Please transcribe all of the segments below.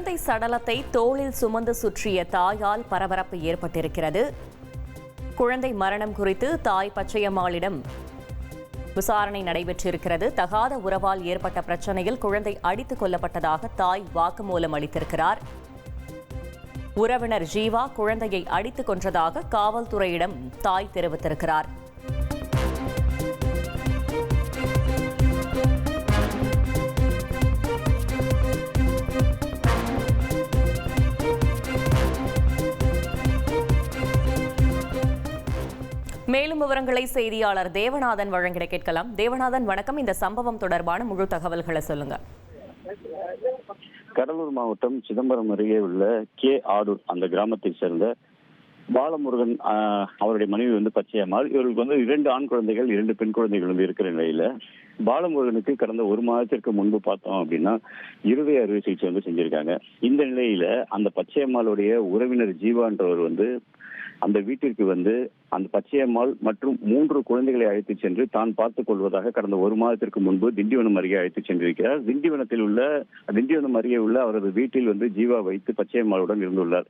குழந்தை சடலத்தை தோளில் சுமந்து சுற்றிய தாயால் பரபரப்பு ஏற்பட்டிருக்கிறது. குழந்தை மரணம் குறித்து தாய் பச்சையம்மாளிடம் விசாரணை நடைபெற்றிருக்கிறது. தகாத உறவால் ஏற்பட்ட பிரச்சனையில் குழந்தை அடித்துக் கொல்லப்பட்டதாக தாய் வாக்குமூலம் அளித்திருக்கிறார். உறவினர் ஜீவா குழந்தையை அடித்துக் கொன்றதாக காவல்துறையிடம் தாய் தெரிவித்திருக்கிறார். மேலும் விவரங்களை செய்தியாளர் தேவநாதன் வழங்கிட கேட்கலாம். தேவநாதன் வணக்கம். இந்த சம்பவம் தொடர்பான முழு தகவல்களை சொல்லுங்க. கடலூர் மாவட்டம் சிதம்பரம் அருகே உள்ள கே ஆடூர் அந்த கிராமத்தை சேர்ந்த பாலமுருகன் அவருடைய மனைவி வந்து பச்சையம்மாள். இவர்களுக்கு வந்து இரண்டு ஆண் குழந்தைகள் இரண்டு பெண் குழந்தைகள் வந்து இருக்கிற நிலையில பாலமுருகனுக்கு கடந்த ஒரு மாதத்திற்கு முன்பு பார்த்தோம் அப்படின்னா இருதய அறுவை சிகிச்சை வந்து செஞ்சிருக்காங்க. இந்த நிலையில அந்த பச்சையம்மாளுடைய உறவினர் ஜீவான்றவர் வந்து அந்த வீட்டிற்கு வந்து அந்த பச்சையம்மாள் மற்றும் மூன்று குழந்தைகளை அழைத்துச் சென்று தான் பார்த்துக் கொள்வதாக கடந்த ஒரு மாதத்திற்கு முன்பு திண்டிவனம் அருகே அழைத்து சென்றிருக்கிறார். திண்டிவனத்தில் உள்ள திண்டிவனம் அருகே உள்ள அவரது வீட்டில் வந்து ஜீவா வைத்து பச்சையம்மாளுடன் இருந்துள்ளார்.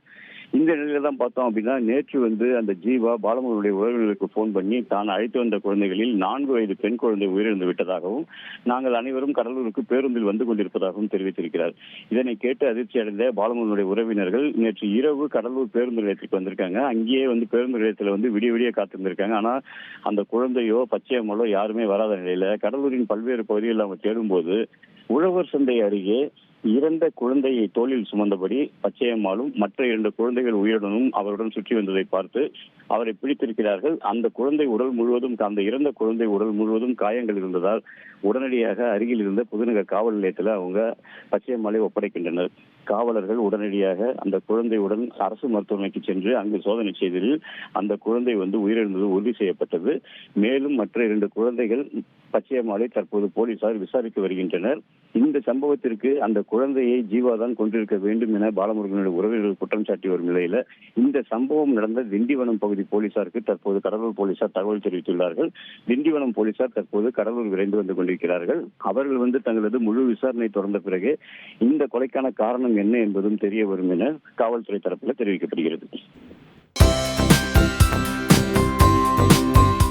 இந்த நிலையில தான் பார்த்தோம் அப்படின்னா நேற்று வந்து அந்த ஜீவா பாலமுருடைய உறவினர்களுக்கு போன் பண்ணி தான் அழைத்து வந்த குழந்தைகளில் நான்கு வயது பெண் குழந்தை உயிரிழந்து விட்டதாகவும் நாங்கள் அனைவரும் கடலூருக்கு பேருந்தில் வந்து கொண்டிருப்பதாகவும் தெரிவித்திருக்கிறார். இதனை கேட்டு அதிர்ச்சி அடைந்த பாலமுருடைய உறவினர்கள் நேற்று இரவு கடலூர் பேருந்து நிலையத்திற்கு வந்திருக்காங்க. அங்கேயே வந்து பேருந்து நிலையத்தில் வந்து விடிய விடிய காத்திருந்திருக்காங்க. ஆனா அந்த குழந்தையோ பச்சையம்மளோ யாருமே வராத நிலையில கடலூரின் பல்வேறு பகுதிகளில் அவங்க தேடும்போது உழவர் சந்தை அருகே இறந்த குழந்தையை தோளில் சுமந்தபடி பச்சையம்மாளும் மற்ற இரண்டு குழந்தைகள் உயிருடனும் அவருடன் சுற்றி வந்ததை பார்த்து அவரை பிடித்திருக்கிறார்கள். அந்த குழந்தை உடல் முழுவதும் அந்த இறந்த குழந்தை உடல் முழுவதும் காயங்கள் இருந்ததால் உடனடியாக அருகில் இருந்த புதுநகர் காவல் நிலையத்தில் அவங்க பச்சையம்மாளை ஒப்படைக்கின்றனர். காவலர்கள் உடனடியாக அந்த குழந்தையுடன் அரசு மருத்துவமனைக்கு சென்று அங்கு சோதனை செய்ததில் அந்த குழந்தை வந்து உயிரிழந்தது உறுதி செய்யப்பட்டது. மேலும் மற்ற இரண்டு குழந்தைகள் பச்சையம்மாளை தற்போது போலீசார் விசாரித்து வருகின்றனர். இந்த சம்பவத்திற்கு அந்த குழந்தையை ஜீவாதான் கொண்டிருக்க வேண்டும் என பாலமுருகனுடைய உறவினர்கள் குற்றம் சாட்டி வரும் நிலையில இந்த சம்பவம் நடந்த திண்டிவனம் பகுதி போலீசாருக்கு தற்போது கடலூர் போலீசார் தகவல் தெரிவித்துள்ளார்கள். திண்டிவனம் போலீசார் தற்போது கடலூர் விரைந்து வந்து கொண்டிருக்கிறார்கள். அவர்கள் வந்து தங்களது முழு விசாரணை தொடர்ந்த பிறகு இந்த கொலைக்கான காரணம் என்ன என்பதும் தெரிய வரும் என காவல்துறை தரப்பில் தெரிவிக்கப்படுகிறது.